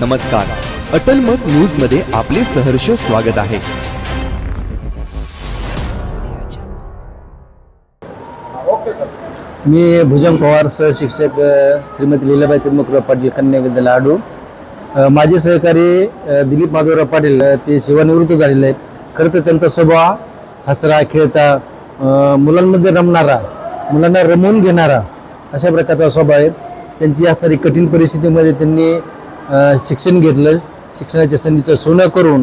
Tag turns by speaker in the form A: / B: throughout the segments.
A: नमस्कार. अटल मत न्यूजमध्ये आपले सहर्ष स्वागत आहे.
B: मी भुजंग पवार सहशिक्षक श्रीमती लीलाबाई त्रिमुखराव पाटील कन्या विद्यालय आडू माझे सहकारी दिलीप माधवराव पाटील ते सेवानिवृत्त झालेले आहेत. खरं तर त्यांचा स्वभाव हसरा खेळता मुलांमध्ये रमणारा मुलांना रमवून घेणारा अशा प्रकारचा स्वभाव आहे. त्यांची असणारी कठीण परिस्थितीमध्ये त्यांनी शिक्षण घेतलं शिक्षणाच्या संधीचं सोनं करून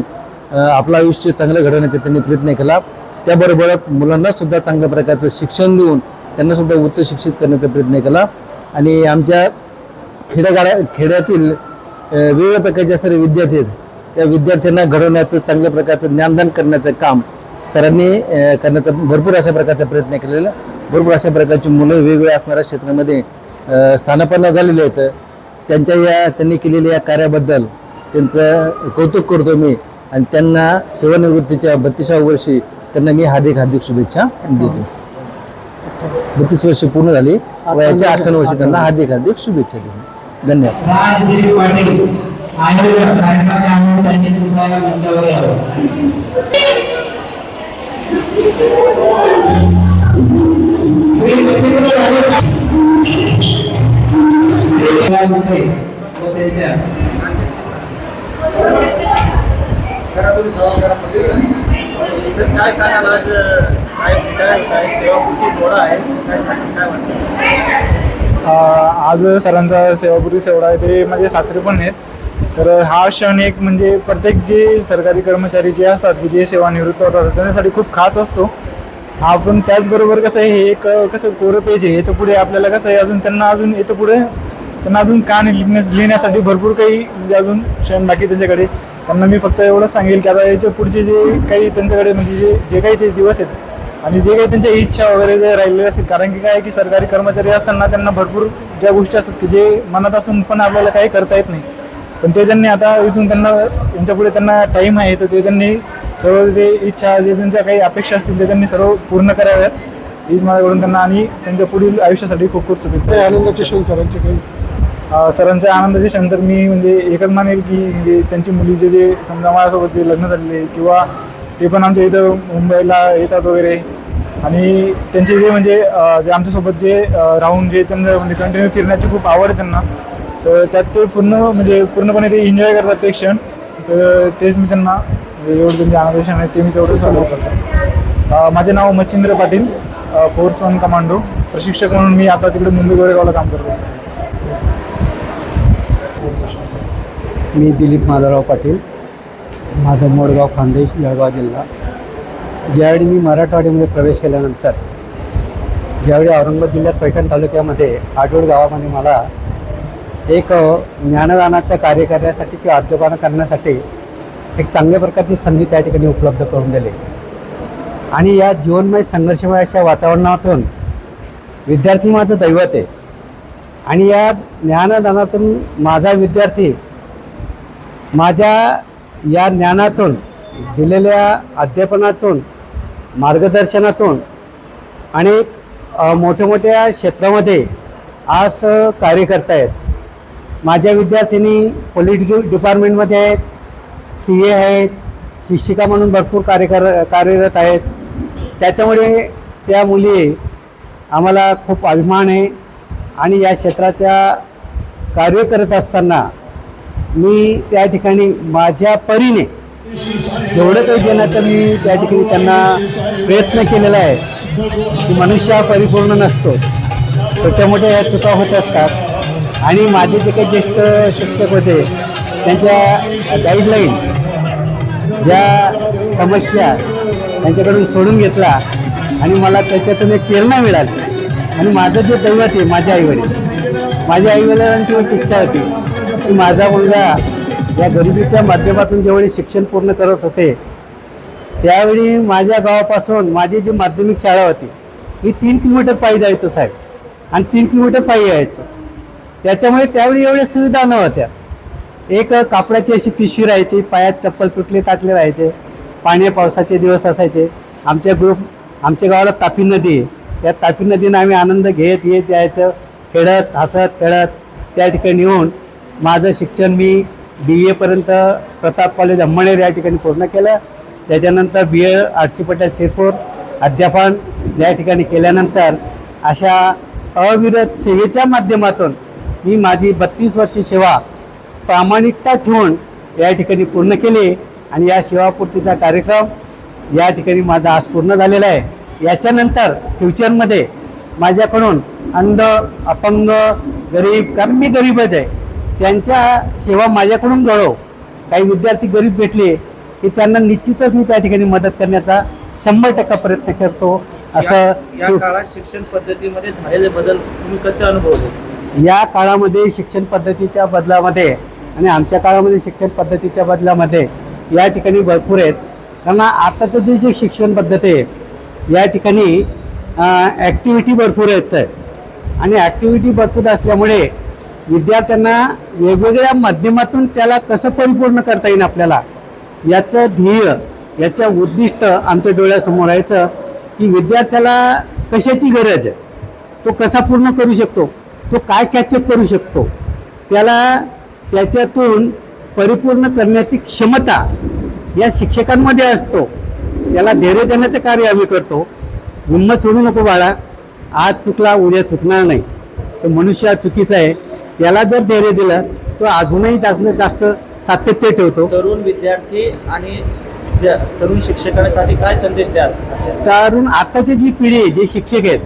B: आपलं आयुष्य चांगलं घडवण्याचा त्यांनी प्रयत्न केला. त्याबरोबरच मुलांनासुद्धा चांगल्या प्रकारचं शिक्षण देऊन त्यांनासुद्धा उच्च शिक्षित करण्याचा प्रयत्न केला. आणि आमच्या खेड्यागाड्या खेड्यातील वेगवेगळ्या प्रकारचे असणारे विद्यार्थी आहेत त्या विद्यार्थ्यांना घडवण्याचं चांगल्या प्रकारचं ज्ञानदान करण्याचं काम सरांनी करण्याचा भरपूर अशा प्रकारचा प्रयत्न केलेला. भरपूर अशा प्रकारची मुलं वेगवेगळ्या असणाऱ्या क्षेत्रामध्ये स्थानापन्न झालेले आहेत. त्यांच्या या त्यांनी केलेल्या या कार्याबद्दल त्यांचं कौतुक करतो मी. आणि त्यांना सेवानिवृत्तीच्या बत्तीसाव्या वर्षी त्यांना मी हार्दिक हार्दिक शुभेच्छा देतो. बत्तीस वर्ष पूर्ण झाली. वयाच्या अठ्ठावन्न वर्षी त्यांना हार्दिक हार्दिक शुभेच्छा देतो. धन्यवाद.
C: काय सांगाल आज साहेब काय काय सेवापूर्ती सोहळा आहे काय सांग काय वाटतं
D: अ, आज सरांचा सेवापुरी सोहळा आहे ते माझे सासरे पण आहेत. तर हा क्षण एक म्हणजे प्रत्येक जे सरकारी कर्मचारी जे असतात की जे सेवानिवृत्त होतात त्यांच्यासाठी खूप खास असतो. हा पण त्याचबरोबर कसं आहे हे एक कसं कोरं पेज आहे याच्यापुढे आपल्याला कसं आहे अजून त्यांना अजून येतं पुढे त्यांना अजून कान लिहिण्यास लिहिण्यासाठी भरपूर काही म्हणजे अजून क्षण बाकी त्यांच्याकडे. त्यांना मी फक्त एवढं सांगेल की आता याच्या पुढचे जे काही त्यांच्याकडे म्हणजे जे जे काही ते दिवस आहेत आणि जे काही त्यांच्या इच्छा वगैरे जे राहिलेल्या असतील कारण की काय की सरकारी कर्मचारी असताना त्यांना भरपूर ज्या गोष्टी असतात की जे मनात असून पण आपल्याला काही करता येत नाही. पण ते त्यांनी आता इथून त्यांना यांच्यापुढे त्यांना टाईम आहे तर ते त्यांनी सर्व ते इच्छा जे त्यांच्या काही अपेक्षा असतील ते त्यांनी सर्व पूर्ण कराव्यात. हीच माझ्याकडून त्यांना आणि त्यांच्या पुढील आयुष्यासाठी खूप खूप शुभेच्छा.
E: आनंदाचे क्षण सरांचे काही.
D: सरांच्या आनंदाचे क्षण तर मी म्हणजे एकच मानेल की म्हणजे त्यांची मुलीचे जे समजा माझ्यासोबत जे लग्न झालेले किंवा ते पण आमच्या इथं मुंबईला येतात वगैरे. आणि त्यांचे जे म्हणजे जे आमच्यासोबत जे राहून जे त्यांना म्हणजे कंटिन्यू फिरण्याची खूप आवड आहे त्यांना. तर त्यात ते पूर्ण म्हणजे पूर्णपणे ते एन्जॉय करतात ते क्षण. तर तेच मी त्यांना म्हणजे एवढं त्यांचे आनंद क्षण आहे ते मी तेवढं चालू करतो माझे नाव Machhindra Patil force one commando. प्रशिक्षक म्हणून मी आता तिकडे मुंबई गोरेगावला काम करतो सर.
B: मी दिलीप माधवराव पाटील. माझं मोडगाव खानदेश जळगाव जिल्हा. ज्यावेळी मी मराठवाड्यामध्ये प्रवेश केल्यानंतर ज्यावेळी औरंगाबाद जिल्ह्यात पैठण तालुक्यामध्ये आठवड गावामध्ये मला एक ज्ञानदानाचं कार्य करण्यासाठी किंवा अध्यापना करण्यासाठी एक चांगल्या प्रकारची संधी त्या ठिकाणी उपलब्ध करून दिली. आणि या जीवनमय संघर्षमय अशा वातावरणातून विद्यार्थी माझं दैवत आहे. आणि या ज्ञानदानातून माझा विद्यार्थी माझ्या या ज्ञानातून दिलेल्या अध्यापनातून मार्गदर्शनातून अनेक मोठ्या मोठ्या क्षेत्रामध्ये आज कार्य करतायत. माझ्या विद्यार्थिनी पॉलिटिकल डिपार्टमेंटमध्ये आहेत सी ए आहेत शिक्षिका म्हणून भरपूर कार्य कर कार्यरत आहेत. त्याच्यामुळे त्या मुली आम्हाला खूप अभिमान आहे. आणि या क्षेत्राच्या कार्य करत असताना मी त्या ठिकाणी माझ्या परीने जेवढं काही देण्याचा मी त्या ठिकाणी त्यांना प्रयत्न केलेला आहे की मनुष्य हा परिपूर्ण नसतो. छोट्या मोठ्या या चुका होत असतात. आणि माझे जे काही ज्येष्ठ शिक्षक होते त्यांच्या गाईडलाईन या समस्या त्यांच्याकडून सोडून घेतला आणि मला त्याच्यातून एक प्रेरणा मिळाली. आणि माझं जे दैवत आहे माझे आईवडील. माझ्या आईवडिलांची एक इच्छा होती की माझा मुलगा या गरिबीच्या माध्यमातून ज्यावेळी शिक्षण पूर्ण करत होते त्यावेळी माझ्या गावापासून माझी जी माध्यमिक शाळा होती मी तीन किलोमीटर पायी जायचो साहेब. आणि तीन किलोमीटर पायी यायचो. त्याच्यामुळे त्यावेळी एवढ्या सुविधा नव्हत्या. एक कापडाची अशी पिशवी राहायची पायात चप्पल तुटले ताटले राहायचे पाण्या पावसाचे दिवस असायचे. आमच्या ग्रुप आमच्या गावाला तापी नदी आहे. त्या तापी नदीनं आम्ही आनंद घेत येत यायचं खेळत हसत खेळत त्या ठिकाणी येऊन माझं शिक्षण मी बी एपर्यंत प्रताप कॉलेज अंमळनेर या ठिकाणी पूर्ण केलं. त्याच्यानंतर B A R C Patel Shirpur अध्यापन या ठिकाणी केल्यानंतर अशा अविरत सेवेच्या माध्यमातून मी माझी बत्तीस वर्षी सेवा प्रामाणिकता ठेवून या ठिकाणी पूर्ण केली. आणि या सेवापूर्तीचा कार्यक्रम या ठिकाणी माझा आज पूर्ण झालेला आहे. याच्यानंतर फ्युचरमध्ये माझ्याकडून अंध अपंग गरीब कारण मी गरीबच आहे त्यांच्या सेवा माझ्याकडून घडव काही विद्यार्थी गरीब भेटले की त्यांना निश्चितच मी त्या ठिकाणी मदत करण्याचा शंभर टक्का प्रयत्न करतो असं
C: या- काळात शिक्षण पद्धतीमध्ये झालेले बदल तुम्ही कसे अनुभवले?
B: या काळामध्ये शिक्षण पद्धतीच्या बदलामध्ये आणि आमच्या काळामध्ये शिक्षण पद्धतीच्या बदलामध्ये या ठिकाणी भरपूर आहेत. कारण आताचं जे जे शिक्षण पद्धती आहे या ठिकाणी ॲक्टिव्हिटी भरपूर आहेत साहेब आणि ॲक्टिव्हिटी भरपूर असल्यामुळे विद्यार्थ्यांना वेगवेगळ्या माध्यमातून त्याला कसं परिपूर्ण करता येईल आपल्याला याचं ध्येय याचं उद्दिष्ट आमच्या डोळ्यासमोर यायचं की विद्यार्थ्याला कशाची गरज आहे? तो कसा पूर्ण करू शकतो? तो काय कॅचअप करू शकतो? त्याला त्याच्यातून परिपूर्ण करण्याची क्षमता या शिक्षकांमध्ये असतो. त्याला धैर्य देण्याचं कार्य आम्ही करतो. हिंमत सोडू नको बाळा. आज चुकला उद्या चुकणार नाही. तर मनुष्य हा चुकीचा आहे. त्याला जर धैर्य दिलं तो अजूनही जास्त जास्त सातत्य ठेवतो.
C: तरुण विद्यार्थी आणि तरुण शिक्षकांसाठी काय संदेश द्याल?
B: तरुण आताची जी पिढी आहे, जे शिक्षक आहेत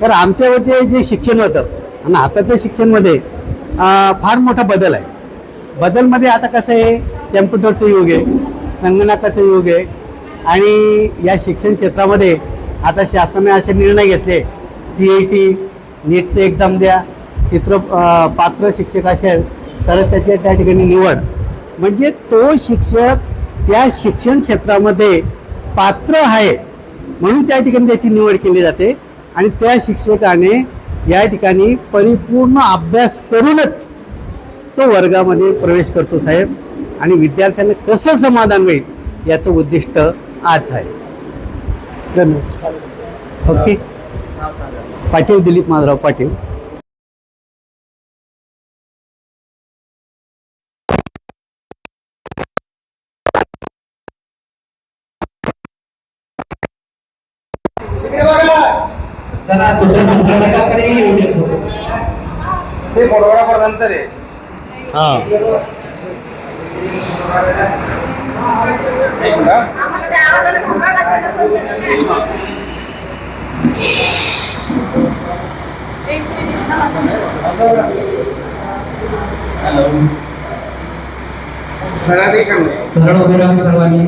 B: तर आमच्यावरचे जे शिक्षण होतं आणि आताच्या शिक्षणमध्ये फार मोठा बदल आहे. बदलमध्ये आता कसं आहे कॅम्प्युटरचं युग आहे संगणकाचं युग आहे आणि या शिक्षण क्षेत्रामध्ये आता शासनाने असे निर्णय घेतले. सी ई टी नीटचं एक्झाम द्या. चित्र पात्र शिक्षक असेल तर त्याची त्या ठिकाणी निवड. म्हणजे तो शिक्षक त्या शिक्षण क्षेत्रामध्ये पात्र आहे म्हणून त्या ठिकाणी त्याची निवड केली जाते. आणि त्या शिक्षकाने या ठिकाणी परिपूर्ण अभ्यास करूनच तो वर्गामध्ये प्रवेश करतो साहेब. आणि विद्यार्थ्यांना कसं समाधान होईल याचं उद्दिष्ट आज आहे. धन्यवाद. ओके. पाटील दिलीप माधवराव पाटील.
F: जरा दुसऱ्या संघटकाकडे येऊ शकतो
E: ते आहे? एक
G: मिनिट ना.
F: सरळ उभे राहून सर्वांनी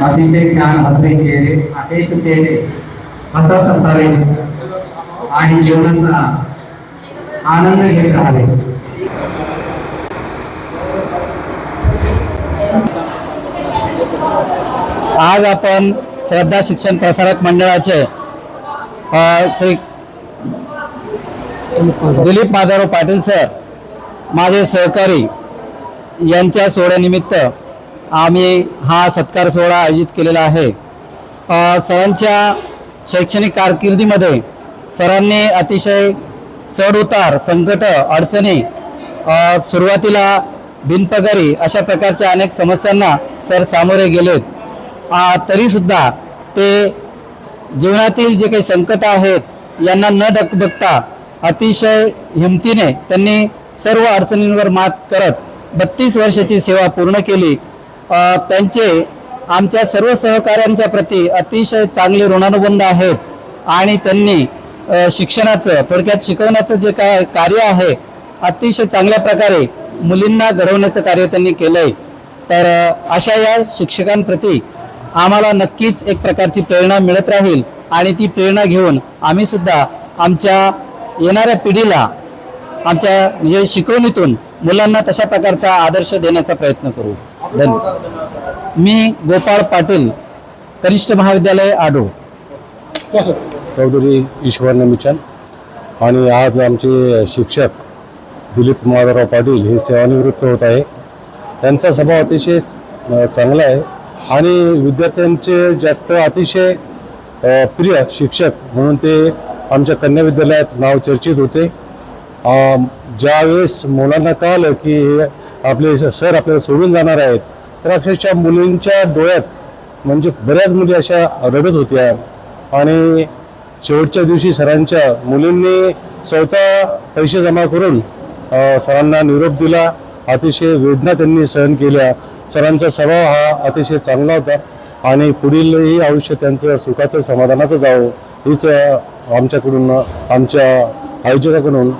F: अतिशय छान हसरे चेहरे असेच चेहरे हसत असावे आणि जीवनाचा आनंद घेत राहावे
B: आज आपण श्रद्धा शिक्षण प्रसारक मंडळाचे श्री दिलीप माधवराव पाटील सर माझे सहकारी यांच्या सोहळ्यानिमित्त आम्ही हा सत्कार सोहळा आयोजित केलेला आहे. सरांच्या शैक्षणिक कारकिर्दीमध्ये सरांनी अतिशय चढउतार संकट अडचणी सुरुवातीला बिनपगारी अशा प्रकारच्या अनेक समस्यांना सर सामोरे गेलेत. तरीसुद्धा ते जीवनातील जे काही संकट आहेत यांना न डक बघता अतिशय हिमतीने त्यांनी सर्व अडचणींवर मात करत बत्तीस वर्षाची सेवा पूर्ण केली. त्यांचे आमच्या सर्व सहकाऱ्यांच्या प्रती अतिशय चांगले ऋणानुबंध आहेत आणि त्यांनी शिक्षणाचं थोडक्यात शिकवण्याचं जे काय कार्य आहे अतिशय चांगल्या प्रकारे मुलींना घडवण्याचं कार्य त्यांनी केलंय. तर अशा या शिक्षकांप्रती आम्हाला नक्कीच एक प्रकारची प्रेरणा मिळत राहील आणि ती प्रेरणा घेऊन आम्ही सुद्धा आमच्या येणाऱ्या पिढीला आमच्या म्हणजे शिकवणीतून मुलांना तशा प्रकारचा आदर्श देण्याचा प्रयत्न करू. धन्यवाद मी गोपाळ पाटील कनिष्ठ महाविद्यालय आडू
H: चौधरी ईश्वर नेमिचंद आणि आज आमचे शिक्षक दिलीप माधवराव पाटील हे सेवानिवृत्त होत आहे. त्यांचा स्वभाव अतिशय चांगला आहे आणि विद्यार्थ्यांचे जास्त अतिशय प्रिय शिक्षक म्हणून ते आमच्या कन्या विद्यालयात नाव चर्चित होते. ज्यावेळेस मुलांना कळलं की आपले सर आपल्याला सोडून जाणार आहेत तर अक्षरशः मुलींच्या डोळ्यात म्हणजे बऱ्याच मुली अशा रडत होत्या आणि शेवटच्या दिवशी सरांच्या मुलींनी स्वतः पैसे जमा करून सरांना निरोप दिला. अतिशय वेदना त्यांनी सहन केल्या. सरांचा स्वभाव हा अतिशय चांगला होता आणि पुढीलही आयुष्य त्यांचं सुखाचं समाधानाचं जावं हीच आमच्याकडून आमच्या आयोजकाकडून